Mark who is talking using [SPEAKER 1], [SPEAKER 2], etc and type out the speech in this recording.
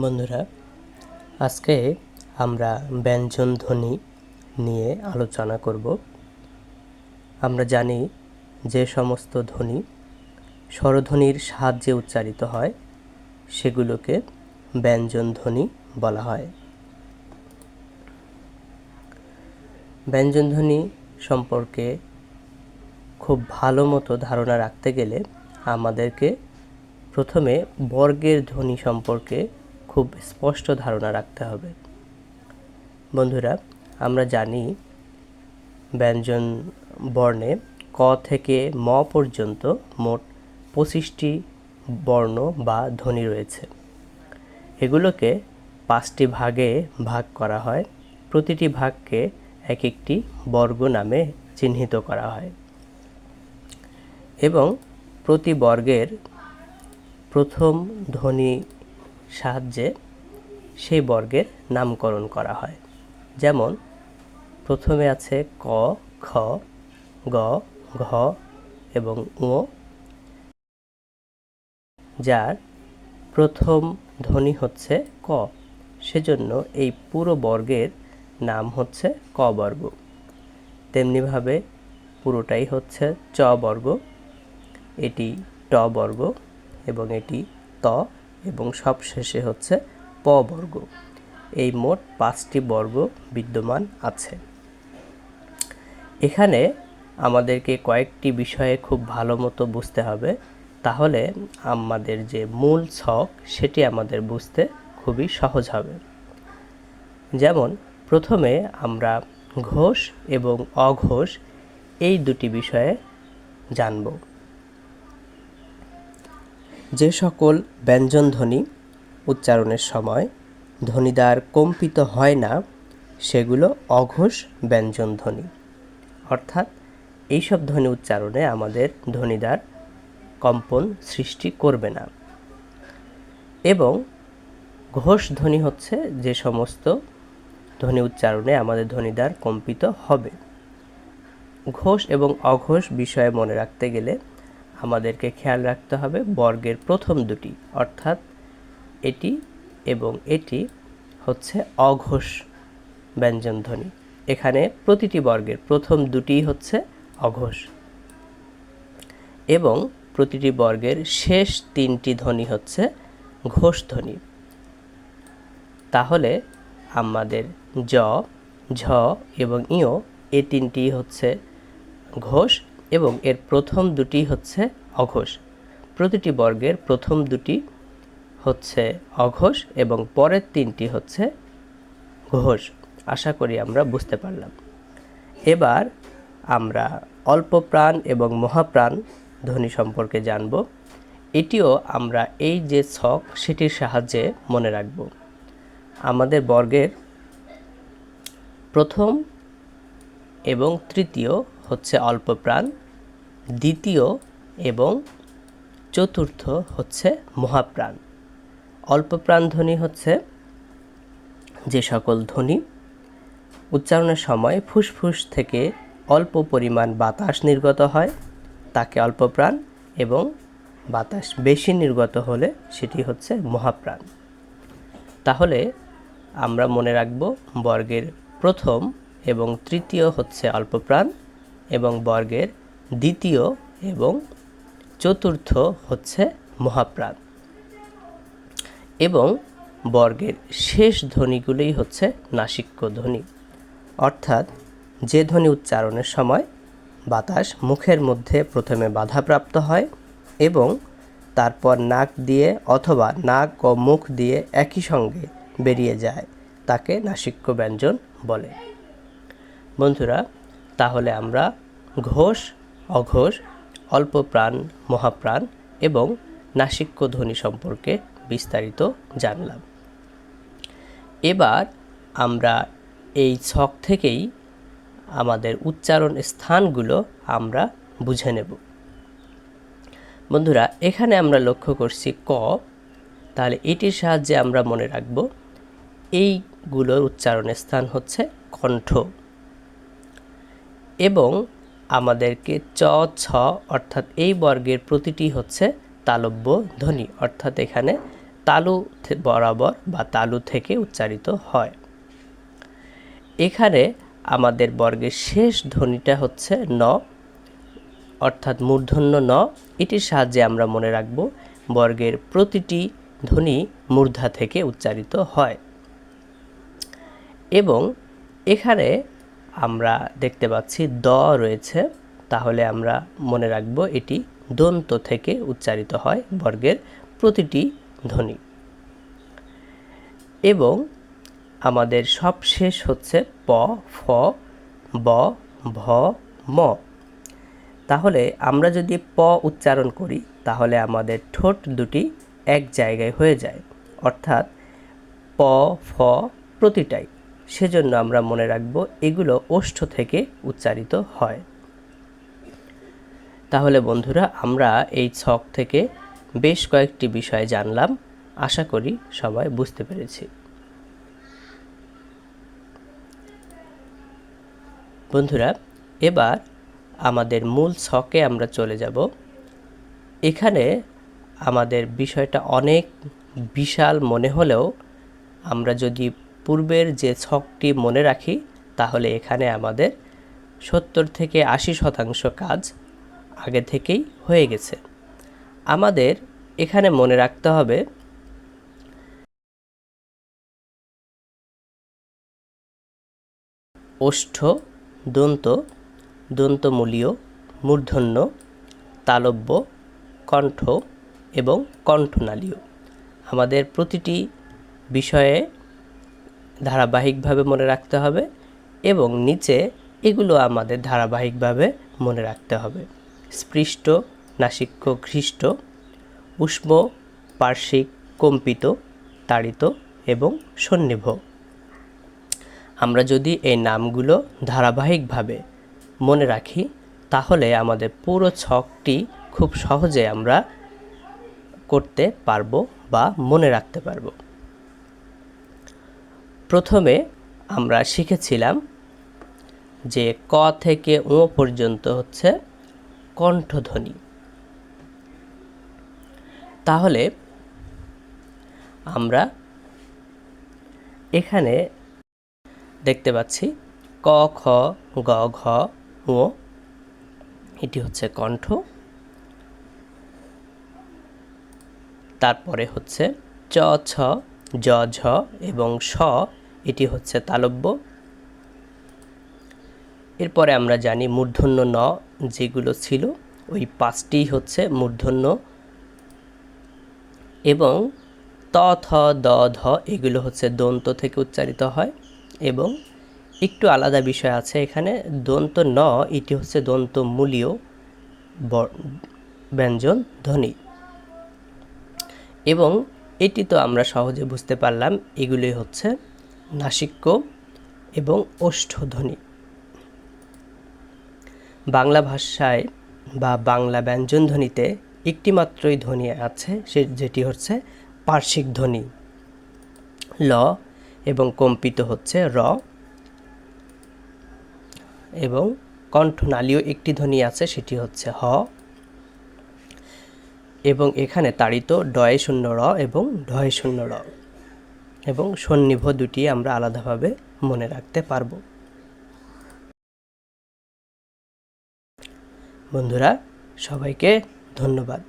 [SPEAKER 1] বন্ধুরা, আজকে আমরা ব্যঞ্জন ধ্বনি নিয়ে আলোচনা করব। আমরা জানি যে সমস্ত ধ্বনি স্বরধ্বনির সাহায্যে উচ্চারিত হয়, সেগুলোকে ব্যঞ্জন ধ্বনি বলা হয়। ব্যঞ্জন ধ্বনি সম্পর্কে খুব ভালো মতো ধারণা রাখতে গেলে আমাদেরকে প্রথমে বর্গের ধ্বনি সম্পর্কে খুব স্পষ্ট ধারণা রাখতে হবে। বন্ধুরা, আমরা জানি ব্যঞ্জন বর্ণে ক থেকে ম পর্যন্ত মোট পঁচিশটি বর্ণ বা ধ্বনি রয়েছে। এগুলোকে পাঁচটি ভাগে ভাগ করা হয়। প্রতিটি ভাগকে এক একটি বর্গ নামে চিহ্নিত করা হয়। এবং প্রতি বর্গের প্রথম ধ্বনি সাহায্যে সেই বর্গের নামকরণ করা হয়। যেমন, প্রথমে আছে ক, খ, গ, ঘ এবং উ যার প্রথম ধ্বনি হচ্ছে ক। সেজন্য এই পুরো বর্গের নাম হচ্ছে ক বর্গ। তেমনিভাবে পুরোটাই হচ্ছে চ বর্গ। এটি ট বর্গ এবং এটি ত এবং সবশেষে হচ্ছে প বর্গ। এই মোট পাঁচটি বর্গ বিদ্যমান আছে। এখানে আমাদেরকে কয়েকটি বিষয়ে খুব ভালো মতো বুঝতে হবে। তাহলে আমাদের যে মূল ছক, সেটি আমাদের বুঝতে খুবই সহজ হবে। যেমন, প্রথমে আমরা ঘোষ এবং অঘোষ এই দুটি বিষয়ে জানব। যে সকল ব্যঞ্জনধ্বনি উচ্চারণের সময় ধ্বনিদ্বার কম্পিত হয় না, সেগুলো অঘোষ ব্যঞ্জনধ্বনি অর্থাৎ এইসব ধ্বনি উচ্চারণে আমাদের ধ্বনিদ্বার কম্পন সৃষ্টি করবে না। এবং ঘোষ ধ্বনি হচ্ছে যে সমস্ত ধ্বনি উচ্চারণে আমাদের ধ্বনিদ্বার কম্পিত হবে। ঘোষ এবং অঘোষ বিষয়ে মনে রাখতে গেলে আমাদেরকে খেয়াল রাখতে হবে বর্গের প্রথম দুটি, অর্থাৎ এটি এবং এটি হচ্ছে অঘোষ ব্যঞ্জনধ্বনি এখানে প্রতিটি বর্গের প্রথম দুটি হচ্ছে অঘোষ এবং প্রতিটি বর্গের শেষ তিনটি ধ্বনি হচ্ছে ঘোষ ধ্বনি। তাহলে আমাদের জ, ঝ এবং ইয় এ তিনটি হচ্ছে ঘোষ এবং এর প্রথম দুটি হচ্ছে অঘোষ। প্রতিটি বর্গের প্রথম দুটি হচ্ছে অঘোষ এবং পরের তিনটি হচ্ছে ঘোষ। আশা করি আমরা বুঝতে পারলাম। এবার আমরা অল্প প্রাণ এবং মহাপ্রাণ ধ্বনি সম্পর্কে জানব। এটিও আমরা এই যে ছক, সেটির সাহায্যে মনে রাখব। আমাদের বর্গের প্রথম এবং তৃতীয় হচ্ছে অল্প প্রাণ, দ্বিতীয় এবং চতুর্থ হচ্ছে মহাপ্রাণ। অল্প প্রাণ ধ্বনি হচ্ছে যে সকল ধ্বনি। উচ্চারণের সময় ফুসফুস থেকে অল্প পরিমাণ বাতাস নির্গত হয়, তাকে অল্প প্রাণ এবং বাতাস বেশি নির্গত হলে সেটি হচ্ছে মহাপ্রাণ। তাহলে আমরা মনে রাখব বর্গের প্রথম এবং তৃতীয় হচ্ছে অল্প প্রাণ এবং বর্গের দ্বিতীয় এবং চতুর্থ হচ্ছে মহাপ্রাণ। এবং বর্গের শেষ ধ্বনিগুলোই হচ্ছে নাসিক্য ধ্বনি। অর্থাৎ যে ধ্বনি উচ্চারণের সময় বাতাস মুখের মধ্যে প্রথমে বাধাপ্রাপ্ত হয় এবং তারপর নাক দিয়ে অথবা নাক ও মুখ দিয়ে একই সঙ্গে বেরিয়ে যায়, তাকে নাসিক্য ব্যঞ্জন বলে। বন্ধুরা, তাহলে আমরা ঘোষ, অঘোষ অল্প প্রাণ মহাপ্রাণ এবং নাসিক্য ধ্বনি সম্পর্কে বিস্তারিত জানলাম। এবার আমরা এই ছক থেকেই আমাদের উচ্চারণ স্থানগুলো আমরা বুঝে নেব। বন্ধুরা, এখানে আমরা লক্ষ্য করছি ক। তাহলে এটির সাহায্যে আমরা মনে রাখব, এইগুলোর উচ্চারণের স্থান হচ্ছে কণ্ঠ। এবং আমাদেরকে চ, ছ, অর্থাৎ এই বর্গের প্রতিটি হচ্ছে তালব্য ধ্বনি, অর্থাৎ এখানে তালু বরাবর বা তালু থেকে উচ্চারিত হয়। এখানে আমাদের বর্গের শেষ ধ্বনিটা হচ্ছে ন, অর্থাৎ মূর্ধন্য ন। এটির সাহায্যে আমরা মনে রাখব বর্গের প্রতিটি ধ্বনি মূর্ধা থেকে উচ্চারিত হয়। এবং এখানে আমরা দেখতে পাচ্ছি দ রয়েছে, তাহলে আমরা মনে রাখব এটি দন্ত থেকে উচ্চারিত হয় বর্গের প্রতিটি ধ্বনি। এবং আমাদের সবশেষ হচ্ছে প, ফ, ব, ভ, ম। তাহলে আমরা যদি প উচ্চারণ করি, তাহলে আমাদের ঠোঁট দুটি এক জায়গায় হয়ে যায়। অর্থাৎ প, ফ প্রতিটাই। সেজন্য আমরা মনে রাখব এগুলো ওষ্ঠ থেকে উচ্চারিত হয়। তাহলে বন্ধুরা, আমরা এই ছক থেকে বেশ কয়েকটি বিষয় জানলাম। আশা করি সবাই বুঝতে পেরেছি। বন্ধুরা, এবার আমাদের মূল ছকে আমরা চলে যাব। এখানে আমাদের বিষয়টা অনেক বিশাল মনে হলেও আমরা যদি পূর্বের যে ছকটি মনে রাখি, তাহলে এখানে আমাদের সত্তর থেকে আশি শতাংশ কাজ আগে থেকেই হয়ে গেছে। আমাদের এখানে মনে রাখতে হবে, ওষ্ঠ, দন্ত, দন্তমূলীয়, মূর্ধন্য, তালব্য, কণ্ঠ এবং কণ্ঠনালীয়। আমাদের প্রতিটি বিষয়ে ধারাবাহিকভাবে মনে রাখতে হবে এবং নিচে এগুলো আমাদের ধারাবাহিকভাবে মনে রাখতে হবে। স্পৃষ্ট, নাসিক্য, ঘৃষ্ট, উষ্ম, পার্শ্বিক, কম্পিত, তাড়িত এবং সন্নিভ। আমরা যদি এই নামগুলো ধারাবাহিকভাবে মনে রাখি, তাহলে আমাদের পুরো ছকটি খুব সহজে আমরা করতে পারব বা মনে রাখতে পারব। প্রথমে আমরা শিখেছিলাম যে ক থেকে ও পর্যন্ত হচ্ছে কণ্ঠধ্বনি। তাহলে আমরা এখানে দেখতে পাচ্ছি ক, খ, গ, ঘ ও এটি হচ্ছে কণ্ঠ। তারপরে হচ্ছে চ, ছ জ, ঝ এবং স এটি হচ্ছে তালব্য। এরপরে আমরা জানি মূর্ধন্য ন যেগুলো ছিল, ওই পাঁচটি হচ্ছে মূর্ধন্য। এবং ত, থ, দ, ধ এগুলো হচ্ছে দন্ত থেকে উচ্চারিত হয় এবং একটু আলাদা বিষয় আছে এখানে, দন্ত ন, এটি হচ্ছে দন্ত মূলীয় ব্যঞ্জন ধ্বনি। এবং এটি তো আমরা সহজে বুঝতে পারলাম এগুলি হচ্ছে নাসিক্য এবং ওষ্ঠধ্বনি। বাংলা ভাষায় বা বাংলা ব্যঞ্জন ধ্বনিতে একটি মাত্রই ধ্বনি আছে, সে যেটি হচ্ছে পার্শ্বিক ধ্বনি। ল এবং কম্পিত হচ্ছে র এবং কণ্ঠনালীয় একটি ধ্বনি আছে, সেটি হচ্ছে হ। এবং এখানে তাড়িত ডয় শূন্য র এবং ডয় শূন্য র। এবং সন্নিভ দুটি আমরা আলাদাভাবে মনে রাখতে পারব। বন্ধুরা, সবাইকে ধন্যবাদ।